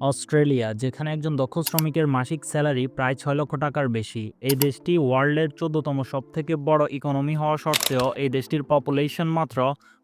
Australia, যেখানে একজন দক্ষ শ্রমিকের মাসিক স্যালারি প্রায় ছয় লক্ষ টাকার বেশি। এই দেশটি ওয়ার্ল্ডের চোদ্দতম সবথেকে বড় ইকোনমি হওয়া সত্ত্বেও এই দেশটির পপুলেশন মাত্র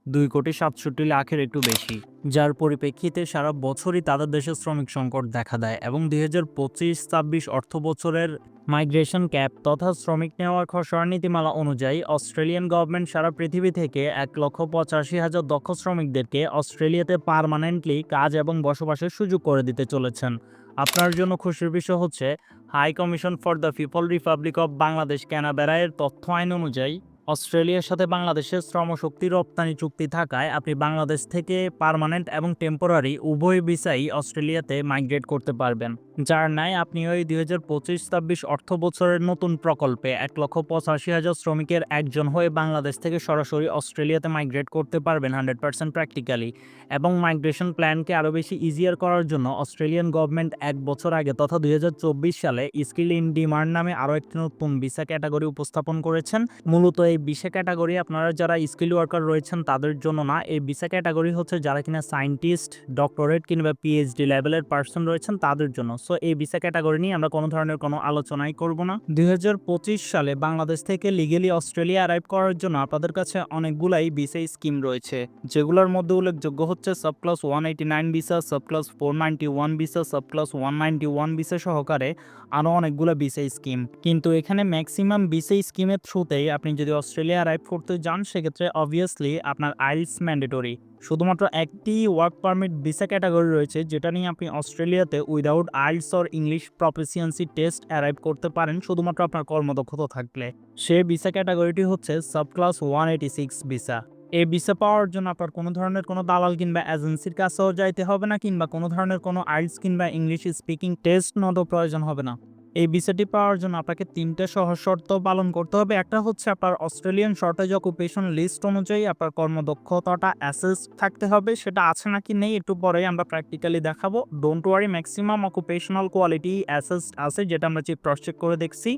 দুই কোটি সাতষট্টি লাখের একটু বেশি। যার পরিপ্রেক্ষিতে সারা বছরই তাদের দেশে শ্রমিক সংকট দেখা দেয় এবং দুই হাজার পঁচিশ ছাব্বিশ অর্থ বছরের মাইগ্রেশন ক্যাপ তথা শ্রমিক নেওয়ার খসড়া নীতিমালা অনুযায়ী অস্ট্রেলিয়ান গভর্নমেন্ট সারা পৃথিবী থেকে এক লক্ষ পঁচাশি হাজার দক্ষ শ্রমিকদেরকে অস্ট্রেলিয়াতে পার্মানেন্টলি কাজ এবং বসবাসের সুযোগ করে দিতে চলেছেন। আপনার জন্য খুশির বিষয় হচ্ছে, high commission for the people republic of Bangladesh ক্যানাবেরায়ের তথ্য আইন অনুযায়ী অস্ট্রেলিয়ার সাথে বাংলাদেশের শ্রমশক্তি রপ্তানি চুক্তি থাকায় আপনি বাংলাদেশ থেকে পার্মানেন্ট এবং টেম্পোরারি উভয় ভিসাই অস্ট্রেলিয়াতে মাইগ্রেট করতে পারবেন, যার ন্যায় আপনি ওই দুই হাজার পঁচিশ ছাব্বিশ অর্থ বছরের নতুন প্রকল্পে এক লক্ষ পঁচাশি হাজার শ্রমিকের একজন হয়ে বাংলাদেশ থেকে সরাসরি অস্ট্রেলিয়াতে মাইগ্রেট করতে পারবেন হান্ড্রেড পার্সেন্ট প্র্যাকটিক্যালি এবং মাইগ্রেশন প্ল্যানকে আরও বেশি ইজিয়ার করার জন্য অস্ট্রেলিয়ান গভর্নমেন্ট এক বছর আগে তথা দুই হাজার চব্বিশ সালে স্কিল ইন ডিমান্ড নামে আরও একটি নতুন ভিসা ক্যাটাগরি উপস্থাপন করেছেন, মূলত এই ভিসা ক্যাটাগরি আপনারা যারা স্কিল ওয়ার্কার রয়েছেন তাদের জন্য না, এই ভিসা ক্যাটাগরি হচ্ছে যারা কিনা সায়েন্টিস্ট ডক্টরেট কিংবা পিএইচডি লেভেলের পার্সন রয়েছেন তাদের জন্য। সো এই ভিসা ক্যাটাগরি নিয়ে আমরা কোনো ধরনের কোনো আলোচনাই করব না। দু হাজার পঁচিশ সালে বাংলাদেশ থেকে লিগেলি অস্ট্রেলিয়া অ্যারাইভ করার জন্য আপনাদের কাছে অনেকগুলাই ভিসা স্কিম রয়েছে, যেগুলোর মধ্যে উল্লেখযোগ্য হচ্ছে subclass one eighty nine visa subclass four ninety one visa subclass one ninety one visa সহকারে আরও অনেকগুলো ভিসা স্কিম কিন্তু এখানে ম্যাক্সিমাম ভিসা স্কিমের থ্রুতেই আপনি যদি অস্ট্রেলিয়া অ্যারাইভ করতে যান, সেক্ষেত্রে অবভিয়াসলি আপনার আইলস ম্যান্ডেটরি। শুধুমাত্র একটি ওয়ার্ক পারমিট ভিসা ক্যাটাগরি রয়েছে, যেটা নিয়ে আপনি অস্ট্রেলিয়াতে without IELTS or English proficiency test arrive করতে পারেন, শুধুমাত্র আপনার কর্মদক্ষতা থাকলে। সে ভিসা ক্যাটাগরিটি হচ্ছে subclass one eighty six visa এই ভিসা পাওয়ার জন্য আপনার কোনো ধরনের কোনো দালাল কিংবা এজেন্সির কাছেও যাইতে হবে না, কিংবা কোনো ধরনের কোনো আইলস কিংবা ইংলিশ স্পিকিং টেস্ট নদও প্রয়োজন হবে না। এই ভিসাটি পাওয়ার জন্য আপনাকে তিনটা সহজ শর্ত পালন করতে হবে। একটা হচ্ছে আপনার অস্ট্রেলিয়ান শর্টেজ অকুপেশন লিস্ট অনুযায়ী আপনার কর্মদক্ষতাটা অ্যাসেস থাকতে হবে। সেটা আছে নাকি নেই একটু পরেই আমরা প্র্যাকটিক্যালি দেখাবো। Don't worry maximum occupational quality assess আছে, যেটা আমরা চেক চেক করে দেখছি।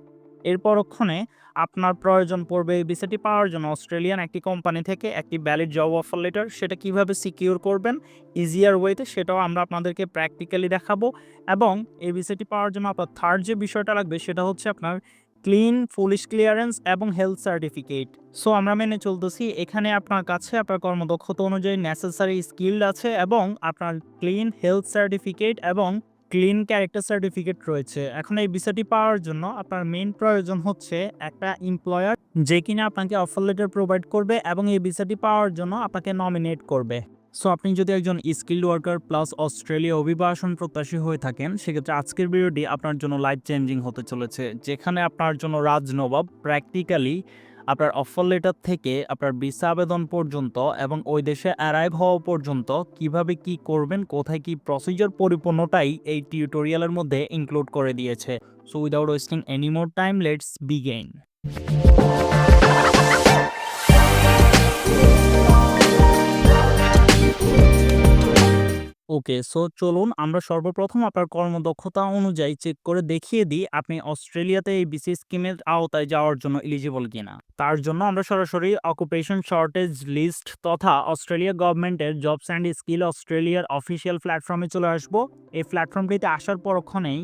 এর পরক্ষণে আপনার প্রয়োজন পড়বে এই ভিসাটি পাওয়ার জন্য অস্ট্রেলিয়ান একটি কোম্পানি থেকে একটি ভ্যালিড জব অফার লেটার সেটা কীভাবে সিকিউর করবেন ইজিয়ার ওয়েতে সেটাও আমরা আপনাদেরকে প্র্যাকটিক্যালি দেখাবো এবং এই ভিসাটি পাওয়ার জন্য আপনার থার্ড যে বিষয়টা লাগবে সেটা হচ্ছে আপনার ক্লিন পুলিশ ক্লিয়ারেন্স এবং হেলথ সার্টিফিকেট সো আমরা মেনে চলতেছি, এখানে আপনার কাছে আপনার কর্মদক্ষতা অনুযায়ী নেসেসারি স্কিল আছে এবং আপনার ক্লিন হেলথ সার্টিফিকেট এবং ক্লিন ক্যারেক্টার সার্টিফিকেট রয়েছে। এখন এই ভিসাটি পাওয়ার জন্য আপনার মেইন প্রয়োজন হচ্ছে একটা এমপ্লয়ার যে কিনা আপনাকে অফার লেটার প্রোভাইড করবে এবং এই ভিসাটি পাওয়ার জন্য আপনাকে নমিনেট করবে। সো আপনি যদি একজন স্কিল্ড ওয়ার্কার প্লাস অস্ট্রেলিয়া অভিবাসন প্রত্যাশী হয়ে থাকেন, সেক্ষেত্রে আজকের ভিডিওটি আপনার জন্য লাইফ চেঞ্জিং হতে চলেছে। যেখানে আপনার জন্য রাজনবাব প্র্যাকটিক্যালি আপনার অফার লেটার থেকে আপনার ভিসা আবেদন পর্যন্ত এবং ওই দেশে অ্যারাইভ হওয়া পর্যন্ত কীভাবে কি করবেন, কোথায় কি প্রসিজার পরিপূর্ণটাই এই টিউটোরিয়ালের মধ্যে ইনক্লুড করে দিয়েছে। So without wasting any more time let's begin okay, so চলুন আমরা সর্বপ্রথম আপনার কর্মদক্ষতা অনুযায়ী চেক করে দেখিয়ে দিই আপনি অস্ট্রেলিয়াতে এই বিসি স্কিমের আওতায় যাওয়ার জন্য এলিজিবল কিনা। তার জন্য আমরা সরাসরি অকুপেশন শর্টেজ লিস্ট তথা অস্ট্রেলিয়া গভর্নমেন্টের জবস অ্যান্ড স্কিল অস্ট্রেলিয়ার অফিসিয়াল প্ল্যাটফর্মে চলে আসব। এই প্ল্যাটফর্মটিতে আসার পরক্ষণেই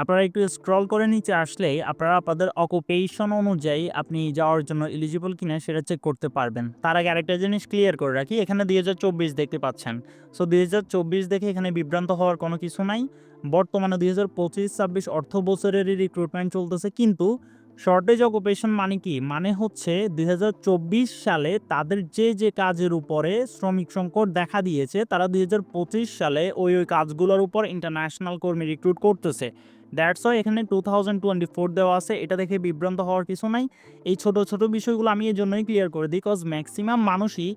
আপনারা একটু স্ক্রল করে নিচে আসলেই আপনারা আপনাদের অকুপেশন অনুযায়ী আপনি যাওয়ার জন্য এলিজিবল কিনা সেটা চেক করতে পারবেন। তার আগে আরেকটা জিনিস ক্লিয়ার করে রাখি, এখানে দু হাজার চব্বিশ দেখতে পাচ্ছেন। সো দুই দেখে এখানে বিভ্রান্ত হওয়ার কোনো কিছু নাই। বর্তমানে দুই হাজার পঁচিশ, ছাব্বিশ অর্থ বছরেরই রিক্রুটমেন্ট চলতেছে, কিন্তু শর্টেজ অকুপেশন মানে কি? মানে হচ্ছে দুই হাজার চব্বিশ সালে তাদের যে যে কাজের উপরে শ্রমিক সংকট দেখা দিয়েছে, তারা দুই হাজার পঁচিশ সালে ওই ওই কাজগুলোর উপর ইন্টারন্যাশনাল কর্মী রিক্রুট করতেছে। দ্যাটস ওয়াই এখানে টু থাউজেন্ড টোয়েন্টি ফোর দেওয়া আছে। এটা দেখে বিভ্রান্ত হওয়ার কিছু নাই। এই ছোট ছোট বিষয়গুলো আমি এই জন্যই ক্লিয়ার করে দিই বিকজ ম্যাক্সিমাম মানুষই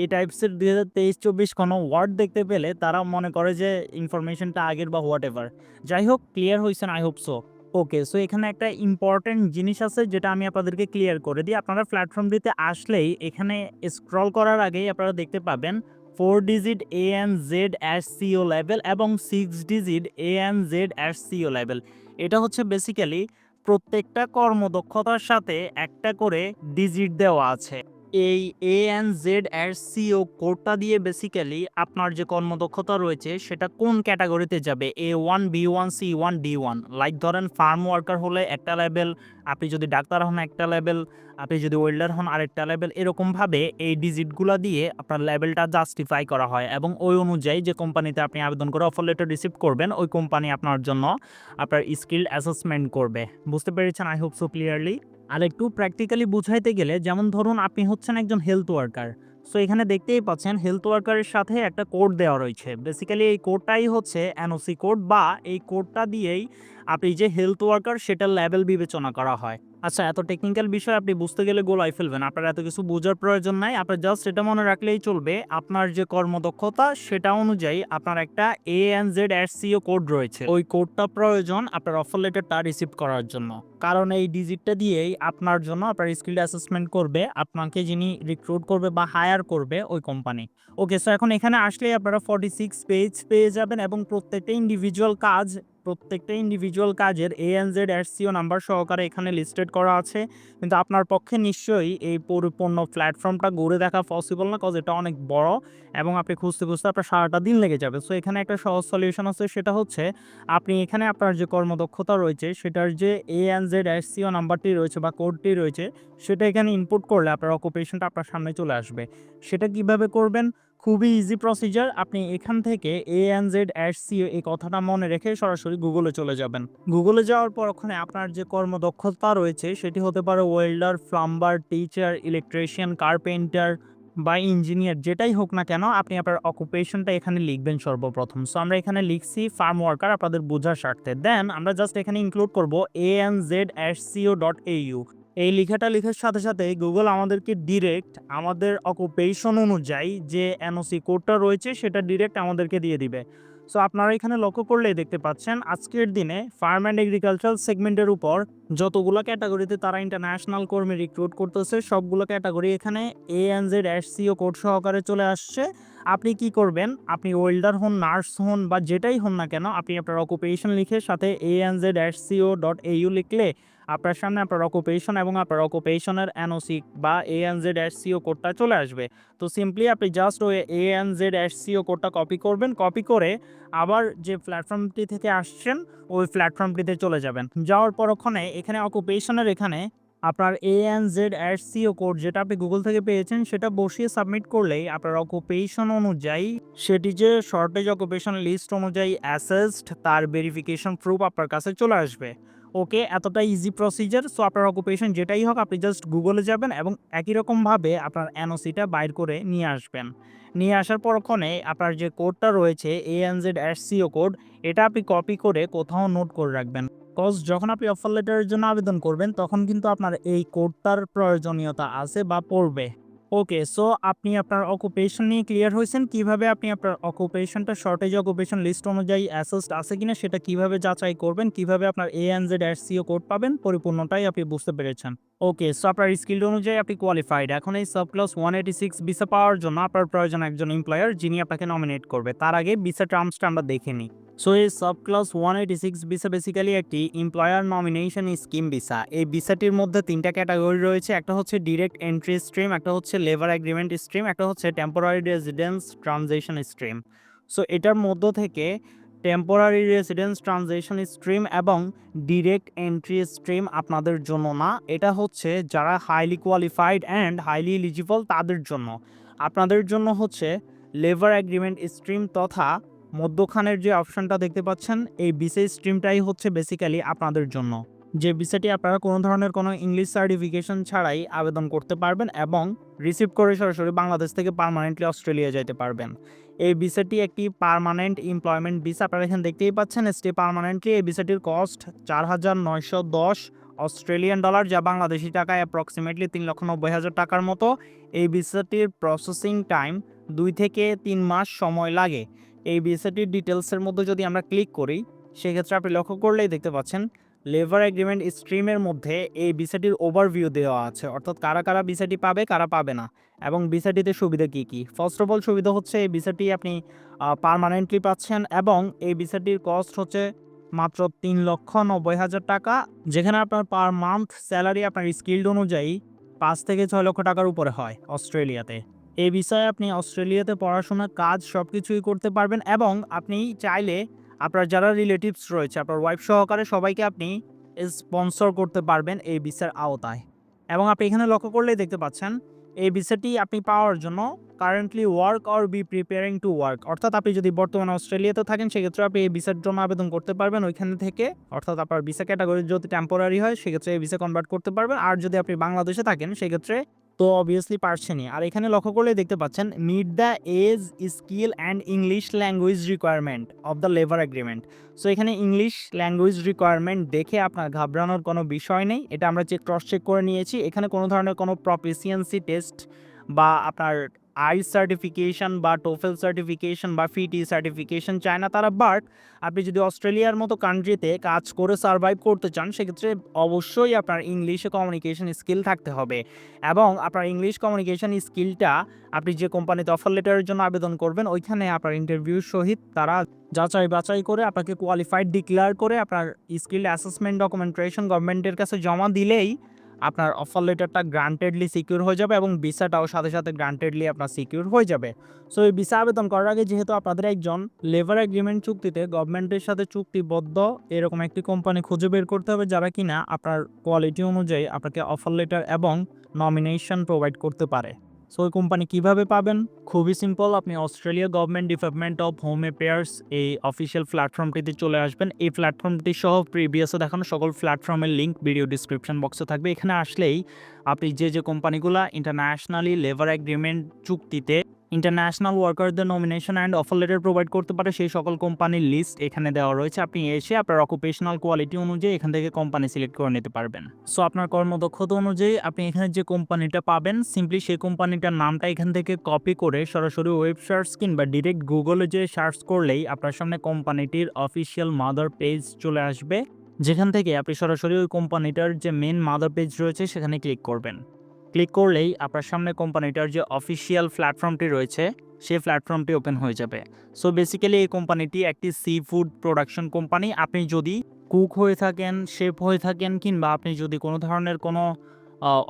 এই টাইপসের দুই হাজার তেইশ, চব্বিশ কোনো ওয়ার্ড দেখতে পেলে তারা মনে করে যে ইনফরমেশনটা আগের বা হোয়াট এভার যাই হোক ক্লিয়ার হয়েছেন I hope so okay so এখানে একটা ইম্পর্ট্যান্ট জিনিস আছে যেটা আমি আপনাদেরকে ক্লিয়ার করে দিই। আপনারা প্ল্যাটফর্মটিতে আসলেই এখানে স্ক্রল করার আগেই আপনারা দেখতে পাবেন four digit A N Z S CO level এবং six digit A N Z S CO level. এটা হচ্ছে বেসিক্যালি প্রত্যেকটা কর্মদক্ষতার সাথে একটা করে ডিজিট দেওয়া আছে। এই এ এন জেড এর সিও কোডটা দিয়ে বেসিক্যালি আপনার যে কর্মদক্ষতা রয়েছে, সেটা কোন ক্যাটাগরিতে যাবে? A one B one C one D one like ধরেন ফার্ম ওয়ার্কার হলে একটা লেভেল আপনি যদি ডাক্তার হন একটা লেভেল আপনি যদি ওয়েল্ডার হন আরেকটা লেভেল এরকমভাবে এই ডিজিটগুলো দিয়ে আপনার লেভেলটা জাস্টিফাই করা হয়। এবং ওই অনুযায়ী যে কোম্পানিতে আপনি আবেদন করে অফার লেটার রিসিভ করবেন, ওই কোম্পানি আপনার জন্য আপনার স্কিল অ্যাসেসমেন্ট করবে। বুঝতে পেরেছেন? আই হোপ সো ক্লিয়ারলি আর একটু প্র্যাকটিক্যালি বুঝাইতে গেলে, যেমন ধরুন আপনি হচ্ছেন একজন হেলথ ওয়ার্কার সো এখানে দেখতেই পাচ্ছেন হেলথ ওয়ার্কারের সাথে একটা কোড দেওয়া রয়েছে। বেসিক্যালি এই কোডটাই হচ্ছে এনওসি কোড বা এই কোডটা দিয়েই আপনি যে হেলথ ওয়ার্কার সেটার লেভেল বিবেচনা করা হয়। আচ্ছা এত টেকনিক্যাল বিষয় আপনি বুঝতে গেলে গোলাই ফেলবেন। আপনার এত কিছু বোঝার প্রয়োজন নাই। আপনার জাস্ট এটা মনে রাখলেই চলবে, আপনার যে কর্মদক্ষতা সেটা অনুযায়ী আপনার একটা A N Z S CO code রয়েছে। ওই কোডটা প্রয়োজন আপনার অফার লেটারটা রিসিভ করার জন্য। কারণ এই ডিজিটটা দিয়েই আপনার জন্য আপনার স্কিল অ্যাসেসমেন্ট করবে, আপনাকে যিনি রিক্রুট করবে বা হায়ার করবে ওই কোম্পানি ওকে সো এখন এখানে আসলেই আপনারা ফর্টি সিক্স পেজ পেয়ে যাবেন এবং প্রত্যেকটা ইন্ডিভিজুয়াল কাজ প্রত্যেকটা ইন্ডিভিজুয়াল কাজের A N Z CO number সহকারে এখানে লিস্টেড করা আছে। কিন্তু আপনার পক্ষে নিশ্চয়ই এই পরিপূর্ণ প্ল্যাটফর্মটা ঘুরে দেখা পসিবল না কজ এটা অনেক বড় এবং আপনি খুঁজতে খুঁজতে আপনার সারাটা দিন লেগে যাবে। সো এখানে একটা সহজ সলিউশন আছে, সেটা হচ্ছে আপনি এখানে আপনার যে কর্মদক্ষতা রয়েছে, সেটার যে এ এন জেড সিও নাম্বারটি রয়েছে বা কোডটি রয়েছে, সেটা এখানে ইনপুট করলে আপনার অকুপেশনটা আপনার সামনে চলে আসবে। সেটা কীভাবে করবেন? খুবই ইজি প্রসিজার আপনি এখান থেকে A N Z S CO এই কথাটা মনে রেখে সরাসরি গুগলে চলে যাবেন। গুগলে যাওয়ার পর ওখানে আপনার যে কর্মদক্ষতা রয়েছে, সেটি হতে পারে welder plumber teacher electrician carpenter বা ইঞ্জিনিয়ার যেটাই হোক না কেন, আপনি আপনার অকুপেশনটা এখানে লিখবেন সর্বপ্রথম। সো আমরা এখানে লিখছি ফার্ম ওয়ার্কার আপনাদের বোঝার স্বার্থে। দেন আমরা জাস্ট এখানে ইনক্লুড করব A N Z S CO dot A U এই লেখাটা লেখার সাথে সাথে গুগল আমাদেরকে ডিরেক্ট আমাদের অকুপেশন অনুযায়ী যে এনওসি কোডটা রয়েছে, সেটা ডিরেক্ট আমাদেরকে দিয়ে দিবে। সো আপনারা এখানে লক্ষ্য করলেই দেখতে পাচ্ছেন, আজকের দিনে ফার্ম অ্যান্ড এগ্রিকালচার সেগমেন্টের উপর যতগুলো ক্যাটাগরিতে তারা ইন্টারন্যাশনাল কর্মী রিক্রুট করতেছে, সবগুলো ক্যাটাগরি এখানে A N Z S CO code সহকারে চলে আসছে। আপনি কি করবেন? আপনি ওয়েল্ডার হন নার্স হন বা যেটাই হন না কেন, আপনি আপনার অকুপেশন লিখে সাথে A N Z S CO dot AU লিখলে আপনার সামনে আপনার অকুপেশন এবং আপনার অকুপেশনের এনওসি বা A N Z S CO কোডটা চলে আসবে। তো সিম্পলি আপনি জাস্ট ওই A N Z S CO কোডটা কপি করবেন কপি করে আবার যে প্ল্যাটফর্মটি থেকে আসছেন, ওই প্ল্যাটফর্মটিতে চলে যাবেন। যাওয়ার পর ওখানে, এখানে অকুপেশনের এখানে আপনার A N Z S CO code যেটা আপনি গুগল থেকে পেয়েছেন, সেটা বসিয়ে সাবমিট করলেই আপনার অকুপেশন অনুযায়ী সেটি যে শর্টেজ অকুপেশন লিস্ট অনুযায়ী অ্যাসেসড তার ভেরিফিকেশন প্রুফ আপনার কাছে চলে আসবে। ওকে এতটা ইজি প্রসিজার সো আপনার অকুপেশন যেটাই হোক, আপনি জাস্ট গুগলে যাবেন এবং একই রকমভাবে আপনার এনওসিটা বাইর করে নিয়ে আসবেন। নিয়ে আসার পরক্ষণে আপনার যে কোডটা রয়েছে A N Z S CO code এটা আপনি কপি করে কোথাও নোট করে রাখবেন। কজ যখন আপনি অফার লেটারের জন্য আবেদন করবেন, তখন কিন্তু আপনার এই কোডটার প্রয়োজনীয়তা আছে বা পড়বে। ওকে সো আপনি আপনার অকুপেশন নিয়ে ক্লিয়ার হয়েছেন। কীভাবে আপনি আপনার অকুপেশনটা শর্টেজ অকুপেশন লিস্ট অনুযায়ী অ্যাসেসড আছে কিনা সেটা কীভাবে যাচাই করবেন? কীভাবে আপনার A Z S CO code পাবেন? পরিপূর্ণটাই আপনি বুঝতে পেরেছেন। ওকে সো আপনার স্কিল অনুযায়ী আপনি কোয়ালিফাইড এখন এই subclass one eighty six visa পাওয়ার জন্য আপনার প্রয়োজন একজন এমপ্লয়ার যিনি আপনাকে নমিনেট করবে। তার আগে ভিসা টার্মসটা আমরা দেখে নিই। সো এই subclass one eighty six visa basically একটি এমপ্লয়ার নমিনেশন স্কিম ভিসা এই ভিসাটির মধ্যে তিনটা ক্যাটাগরি রয়েছে। একটা হচ্ছে ডিরেক্ট এন্ট্রি স্ট্রিম একটা হচ্ছে লেবার এগ্রিমেন্ট স্ট্রিম একটা হচ্ছে temporary residence transaction stream so এটার মধ্য থেকে টেম্পোরারি রেসিডেন্স ট্রানজেকশন স্ট্রিম এবং ডিরেক্ট এন্ট্রি স্ট্রিম আপনাদের জন্য না। এটা হচ্ছে যারা highly qualified and highly eligible তাদের জন্য। আপনাদের জন্য হচ্ছে লেবার এগ্রিমেন্ট স্ট্রিম তথা মধ্যখানের যে অপশনটা দেখতে পাচ্ছেন, এই বিসি স্ট্রিমটাই হচ্ছে বেসিক্যালি আপনাদের জন্য। যে ভিসাটি আপনারা কোনো ধরনের কোনো ইংলিশ সার্টিফিকেশন ছাড়াই আবেদন করতে পারবেন এবং রিসিভ করে সরাসরি বাংলাদেশ থেকে পারমানেন্টলি অস্ট্রেলিয়া যেতে পারবেন। এই ভিসাটি একটি পারমানেন্ট এমপ্লয়মেন্ট ভিসা আপনারা এখানে দেখতেই পাচ্ছেন স্টে পারমানেন্টলি এই ভিসাটির কস্ট চার হাজার নয়শো দশ অস্ট্রেলিয়ান ডলার যা বাংলাদেশি টাকায় অ্যাপ্রক্সিমেটলি তিন লক্ষ নব্বই হাজার টাকার মতো। এই ভিসাটির প্রসেসিং টাইম দুই থেকে তিন মাস সময় লাগে। এই ভিসাটির ডিটেলসের মধ্যে যদি আমরা ক্লিক করি, সেক্ষেত্রে আপনি লক্ষ্য করলেই দেখতে পাচ্ছেন, লেবার এগ্রিমেন্ট স্ট্রিমের মধ্যে এই ভিসাটির ওভারভিউ দেওয়া আছে। অর্থাৎ কারা কারা ভিসাটি পাবে, কারা পাবে না, এবং ভিসাটিতে সুবিধা কী কী? ফার্স্ট অফ অল সুবিধা হচ্ছে এই ভিসাটি আপনি পারমানেন্টলি পাচ্ছেন, এবং এই ভিসাটির কস্ট হচ্ছে মাত্র তিন লক্ষ নব্বই হাজার টাকা, যেখানে আপনার পার মান্থ স্যালারি আপনার স্কিল্ড অনুযায়ী পাঁচ থেকে ছয় লক্ষ টাকার উপরে হয় অস্ট্রেলিয়াতে। এই বিষয়ে আপনি অস্ট্রেলিয়াতে পড়াশোনা, কাজ সব কিছুই করতে পারবেন এবং আপনি চাইলে আপনার যারা রিলেটিভস রয়েছে, আপনার ওয়াইফ সহকারে সবাইকে আপনি স্পন্সর করতে পারবেন এই ভিসার আওতায়। এবং আপনি এখানে লক্ষ্য করলেই দেখতে পাচ্ছেন, এই ভিসাটি আপনি পাওয়ার জন্য currently work or be preparing to work অর্থাৎ আপনি যদি বর্তমানে অস্ট্রেলিয়াতে থাকেন, সেক্ষেত্রে আপনি এই ভিসার জন্য আবেদন করতে পারবেন ওইখান থেকে। অর্থাৎ আপনার ভিসা ক্যাটাগরি যদি টেম্পোরারি হয়, সেক্ষেত্রে এই ভিসা কনভার্ট করতে পারবেন। আর যদি আপনি বাংলাদেশে থাকেন, সেক্ষেত্রে তো অবভিয়াসলি পারছে পারছেনই আর এখানে লক্ষ্য করলে দেখতে পাচ্ছেন meet the age skill and English language requirement of the labour agreement so এখানে ইংলিশ ল্যাঙ্গুয়েজ রিকোয়ারমেন্ট দেখে আপনার ঘাবড়ানোর কোনো বিষয় নেই। এটা আমরা চেক ক্রস চেক করে নিয়েছি, এখানে কোনো ধরনের কোনো প্রফিসিয়েন্সি টেস্ট বা আপনার আই সার্টিফিকেশন বা টোফেল সার্টিফিকেশন বা ফিটি সার্টিফিকেশন চায় না তারা বাট আপনি যদি অস্ট্রেলিয়ার মতো কান্ট্রিতে কাজ করে সার্ভাইভ করতে চান, সেক্ষেত্রে অবশ্যই আপনার ইংলিশে কমিউনিকেশন স্কিল থাকতে হবে। এবং আপনার ইংলিশ কমিউনিকেশন স্কিলটা আপনি যে কোম্পানিতে অফার লেটারের জন্য আবেদন করবেন, ওইখানে আপনার ইন্টারভিউর সহিত তারা যাচাই বাছাই করে আপনাকে কোয়ালিফাইড ডিক্লেয়ার করে আপনার স্কিল অ্যাসেসমেন্ট ডকুমেন্টেশন গভর্নমেন্টের কাছে জমা দিলেই আপনার অফার লেটারটা গ্রান্টেডলি সিকিউর হয়ে যাবে এবং ভিসাটাও সাথে সাথে গ্রান্টেডলি আপনার সিকিউর হয়ে যাবে। সো এই ভিসা আবেদন করার আগে যেহেতু আপনাদের একজন লেবার এগ্রিমেন্ট চুক্তিতে গভর্নমেন্টের সাথে চুক্তিবদ্ধ এরকম একটি কোম্পানি খুঁজে বের করতে হবে যারা কিনা আপনার কোয়ালিটি অনুযায়ী আপনাকে অফার লেটার এবং নমিনেশন প্রোভাইড করতে পারে। সো ওই কোম্পানি কীভাবে পাবেন? খুবই সিম্পল আপনি Australia government department of home affairs এই অফিসিয়াল প্ল্যাটফর্মটিতে চলে আসবেন। এই প্ল্যাটফর্মটি সহ প্রিভিয়াসে দেখানো সকল প্ল্যাটফর্মের লিঙ্ক ভিডিও ডিসক্রিপশন বক্সে থাকবে। এখানে আসলেই আপনি যে যে কোম্পানিগুলো ইন্টারন্যাশনালি লেবার এগ্রিমেন্ট চুক্তিতে international ওয়ার্কারদের nomination and offer letter provide করতে পারে সেই সকল কোম্পানির লিস্ট এখানে দেওয়া রয়েছে। আপনি এসে আপনার অকুপেশনাল কোয়ালিটি অনুযায়ী এখান থেকে কোম্পানি সিলেক্ট করে নিতে পারবেন। সো আপনার কর্মদক্ষতা অনুযায়ী আপনি এখানে যে কোম্পানিটা পাবেন সিম্পলি সেই কোম্পানিটার নামটা এখান থেকে কপি করে সরাসরি ওয়েব সার্চ কিংবা ডিরেক্ট গুগলে যে সার্চ করলেই আপনার সামনে কোম্পানিটির অফিসিয়াল মাদার পেজ চলে আসবে। যেখান থেকে আপনি সরাসরি ওই কোম্পানিটার যে মেন মাদার পেজ রয়েছে, সেখানে ক্লিক করবেন। ক্লিক করলেই আপনার সামনে কোম্পানিটার যে অফিসিয়াল প্ল্যাটফর্মটি রয়েছে, সেই প্ল্যাটফর্মটি ওপেন হয়ে যাবে। সো বেসিক্যালি এই কোম্পানিটি একটি সি ফুড প্রোডাকশন কোম্পানি। আপনি যদি কুক হয়ে থাকেন শেফ হয়ে থাকেন, কিংবা আপনি যদি কোনো ধরনের কোনো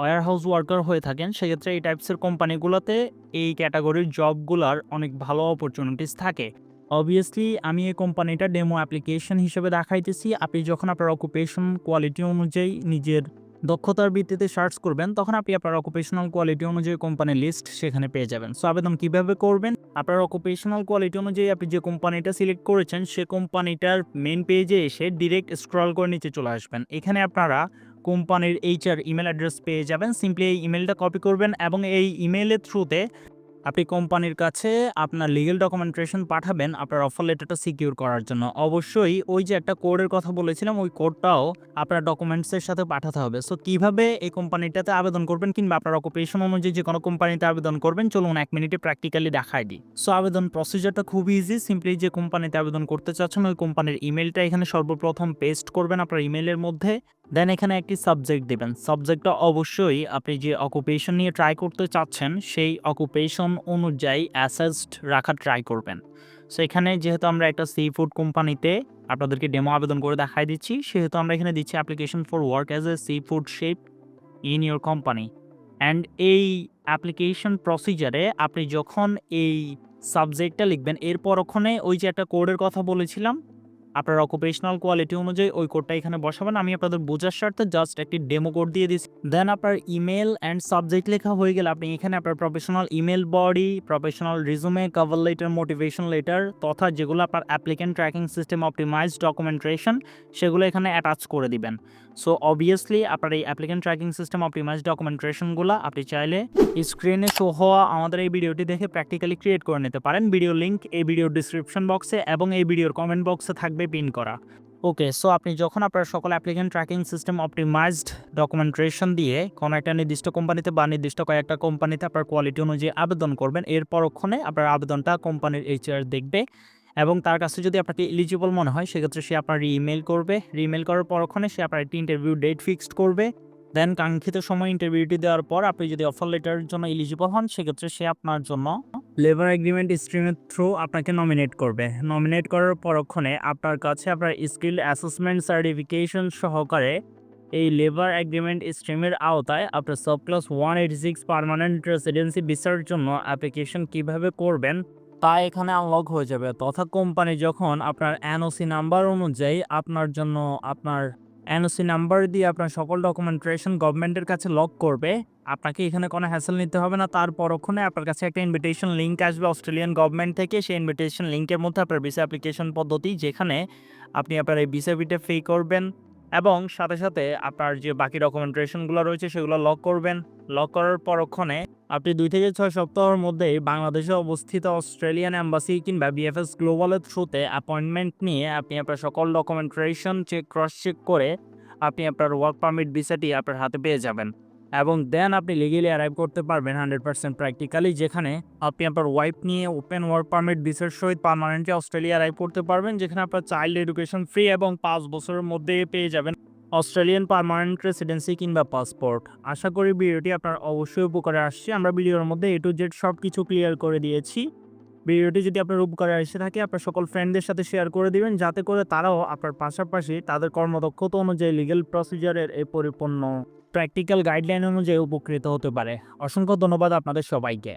ওয়ার হাউস ওয়ার্কার হয়ে থাকেন, সেক্ষেত্রে এই টাইপসের কোম্পানিগুলোতে এই ক্যাটাগরির জবগুলার অনেক ভালো অপরচুনিটিস থাকে। অবভিয়াসলি আমি এই কোম্পানিটা ডেমো অ্যাপ্লিকেশন হিসেবে দেখাইতেছি। আপনি যখন আপনার অকুপেশন কোয়ালিটি অনুযায়ী নিজের দক্ষতার ভিত্তিতে সার্চ করবেন, তখন আপনি আপনার অকুপেশনাল কোয়ালিটি অনুযায়ী কোম্পানির লিস্ট সেখানে পেয়ে যাবেন। সো আবেদন কীভাবে করবেন? আপনার অকুপেশনাল কোয়ালিটি অনুযায়ী আপনি যে কোম্পানিটা সিলেক্ট করেছেন, সে কোম্পানিটার মেন পেজে এসে ডিরেক্ট স্ক্রল করে নিচে চলে আসবেন। এখানে আপনারা কোম্পানির এইচআর ইমেল অ্যাড্রেস পেয়ে যাবেন। সিম্পলি এই ইমেলটা কপি করবেন এবং এই ইমেলের থ্রুতে আপনি কোম্পানির কাছে আপনার লিগেল ডকুমেন্টেশন পাঠাবেন, আপনার অফার লেটারটা সিকিউর করার জন্য। অবশ্যই ওই যে একটা কোডের কথা বলেছিলাম, ওই কোডটাও আপনার ডকুমেন্টসের সাথে পাঠাতে হবে। সো কীভাবে এই কোম্পানিটাতে আবেদন করবেন কিংবা আপনার অকুপেশন অনুযায়ী যে কোনো কোম্পানিতে আবেদন করবেন, চলুন এক মিনিটে প্র্যাকটিক্যালি দেখাই দিই। সো আবেদন প্রসিজারটা খুব ইজি সিম্পলি যে কোম্পানিতে আবেদন করতে চাচ্ছেন, ওই কোম্পানির ইমেলটা এখানে সর্বপ্রথম পেস্ট করবেন আপনার ইমেলের মধ্যে দেন এখানে একটি সাবজেক্ট দেবেন। সাবজেক্টটা অবশ্যই আপনি যে অকুপেশন নিয়ে ট্রাই করতে চাচ্ছেন, সেই অকুপেশন অনুযায়ী অ্যাসেসড রাখার ট্রাই করবেন। সো এখানে যেহেতু আমরা একটা সি ফুড কোম্পানিতে আপনাদেরকে ডেমো আবেদন করে দেখাই দিচ্ছি, সেহেতু আমরা এখানে দিচ্ছি application for work as a seafood chef in your company and এই অ্যাপ্লিকেশন প্রসিজারে আপনি যখন এই সাবজেক্টটা লিখবেন, এরপর ওখানে ওই যে একটা কোডের কথা বলেছিলাম আপনার অকুপেশনাল কোয়ালিটি অনুযায়ী ওই কোডটা এখানে বসাবেন। আমি আপনাদের বোঝার স্বার্থে জাস্ট একটি ডেমো কোড দিয়ে দিচ্ছি। দেন আপনার ইমেল অ্যান্ড সাবজেক্ট লেখা হয়ে গেলে আপনি এখানে আপনার professional email body professional resume cover letter motivation letter তথা যেগুলো আপনার applicant tracking system optimise documentation সেগুলো এখানে অ্যাটাচ করে দিবেন। সো অবভিয়াসলি আপনার এই অ্যাপ্লিকেন্ট ট্র্যাকিং সিস্টেম অপটিমাইজ ডকুমেন্টেশনগুলো আপনি চাইলে স্ক্রিনে শো হওয়া আমাদের এই ভিডিওটি দেখে প্র্যাকটিক্যালি ক্রিয়েট করে নিতে পারেন। ভিডিও লিঙ্ক এই ভিডিওর ডিসক্রিপশন বক্সে এবং এই ভিডিওর কমেন্ট বক্সে থাকবে পিন করা। ওকে সো আপনি যখন আপনার সকল applicant tracking system optimised documentation দিয়ে কোনো একটা নির্দিষ্ট কোম্পানিতে বা নির্দিষ্ট কয়েকটা কোম্পানিতে আপনার কোয়ালিটি অনুযায়ী আবেদন করবেন এর পরক্ষণে আপনার আবেদনটা কোম্পানির এইচআর দেখবে। এবং তার কাছে যদি আপনাকে এলিজিবল মনে হয়, সেক্ষেত্রে সে আপনার ইমেল করবে। ইমেল করার পরক্ষণে সে আপনার একটি ইন্টারভিউ ডেট ফিক্সড করবে। দেন কাঙ্ক্ষিত সময় ইন্টারভিউটি দেওয়ার পর আপনি যদি অফার লেটারের জন্য এলিজিবল হন, সেক্ষেত্রে সে আপনার জন্য লেবার এগ্রিমেন্ট স্ট্রিমের থ্রু আপনাকে নমিনেট করবে। নমিনেট করার পরক্ষণে আপনার কাছে আপনার স্কিল অ্যাসেসমেন্ট সার্টিফিকেশন সহকারে এই লেবার এগ্রিমেন্ট স্ট্রিমের আওতায় আপনার সব class one eight six permanent residency ভিসার জন্য অ্যাপ্লিকেশন কীভাবে করবেন তা এখানে আনলক হয়ে যাবে। তথা কোম্পানি যখন আপনার এনওসি নাম্বার অনুযায়ী আপনার জন্য আপনার এনওসি নাম্বার দিয়ে আপনার সকল ডকুমেন্টেশন গভর্নমেন্টের কাছে লক করবে, আপনাকে এখানে কোনো হ্যাসেল নিতে হবে না। তার পরক্ষণে আপনার কাছে একটা ইনভিটেশন লিঙ্ক আসবে অস্ট্রেলিয়ান গভর্নমেন্ট থেকে। সেই ইনভিটেশন লিঙ্কের মধ্যে আপনার ভিসা অ্যাপ্লিকেশন পদ্ধতি, যেখানে আপনি আপনার এই ভিসা ফি করবেন। এবং সাথে সাথে আপনার যে বাকি ডকুমেন্টেশনগুলো রয়েছে সেগুলো লক করবেন। লক করার পরক্ষণে আপনি দুই থেকে ছয় সপ্তাহের মধ্যেই বাংলাদেশে অবস্থিত অস্ট্রেলিয়ান অ্যাম্বাসি কিংবা বিএফএস গ্লোবালের থ্রুতে অ্যাপয়েন্টমেন্ট নিয়ে আপনি আপনার সকল ডকুমেন্টেশন চেক ক্রস চেক করে আপনি আপনার ওয়ার্ক পারমিট ভিসাটি আপনার হাতে পেয়ে যাবেন। এবং দেন আপনি লিগেলি অ্যারাইভ করতে পারবেন হান্ড্রেড পার্সেন্ট প্র্যাকটিক্যালি যেখানে আপনি আপনার ওয়াইফ নিয়ে ওপেন ওয়ার্ক পারমিট ভিসার সহিত পার্মানেন্টলি অস্ট্রেলিয়া অ্যারাইভ করতে পারবেন, যেখানে আপনার চাইল্ড এডুকেশন ফ্রি এবং পাঁচ বছরের মধ্যে পেয়ে যাবেন অস্ট্রেলিয়ান পারমানেন্ট রেসিডেন্সি কিংবা পাসপোর্ট আশা করি ভিডিওটি আপনার অবশ্যই উপকারে আসছে। আমরা ভিডিওর মধ্যে এ টু জেড সব কিছু ক্লিয়ার করে দিয়েছি। ভিডিওটি যদি আপনার উপকারে এসে থাকে, আপনার সকল ফ্রেন্ডদের সাথে শেয়ার করে দিবেন, যাতে করে তারাও আপনার পাশাপাশি তাদের কর্মদক্ষতা অনুযায়ী লিগেল প্রসিজারের এই পরিপূর্ণ প্র্যাকটিক্যাল গাইডলাইন অনুযায়ী উপকৃত হতে পারে। অসংখ্য ধন্যবাদ আপনাদের সবাইকে।